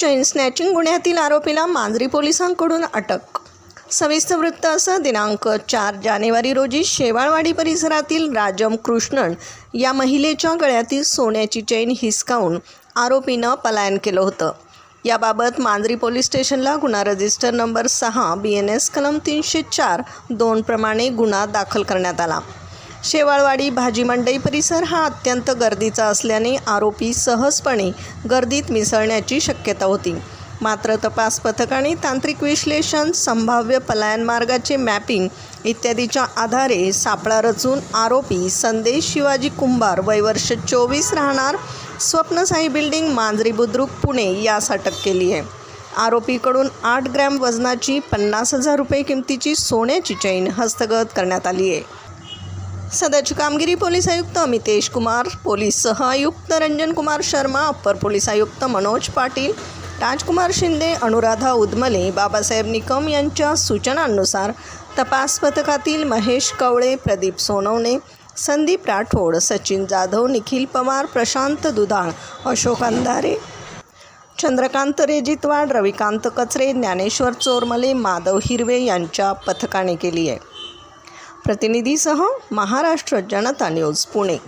Chain snatching गुन्ह्यातील आरोपीला मांजरी पोलिसांकडून अटक. सविस्तर वृत्त असं दिनांक चार जानेवारी रोजी शेवाळवाडी परिसरातील राजम कृष्णन या महिलेच्या गळ्यातील सोन्याची चेन हिसकावून आरोपीनं पलायन केलं होतं. याबाबत मांजरी पोलीस स्टेशनला गुन्हा रजिस्टर नंबर सहा बी एन एस कलम तीनशे चार दोनप्रमाणे गुन्हा दाखल करण्यात आला. शेवाळवाडी भाजी मंडई परिसर हा अत्यंत गर्दीचा असल्याने आरोपी सहजपणे गर्दीत मिसळण्याची शक्यता होती. मात्र तपास पथकाने तांत्रिक विश्लेषण संभाव्य पलायन मार्गाचे मॅपिंग इत्यादीच्या आधारे सापळा रचून आरोपी संदेश शिवाजी कुंभार वयवर्ष चोवीस राहणार स्वप्नसाई बिल्डिंग मांजरी बुद्रुक पुणे यास अटक केली आहे. आरोपीकडून आठ ग्रॅम वजनाची पन्नास हजार रुपये किमतीची सोन्याची चैन हस्तगत करण्यात आली आहे. सदरची कामगिरी पोलीस आयुक्त अमितेश कुमार पोलीस सह आयुक्त रंजन कुमार शर्मा अप्पर पोलीस आयुक्त मनोज पाटील राजकुमार शिंदे अनुराधा उदमले बाबासाहेब निकम यांच्या सूचनांनुसार तपास पथकातील महेश कवळे प्रदीप सोनवणे संदीप राठोड सचिन जाधव निखिल पवार प्रशांत दुधाळ अशोक अंधारे चंद्रकांत रेजितवाड रविकांत कचरे ज्ञानेश्वर चोरमले माधव हिरवे यांच्या पथकाने केली आहे. प्रतिनिधीसह महाराष्ट्र जनता न्यूज पुणे.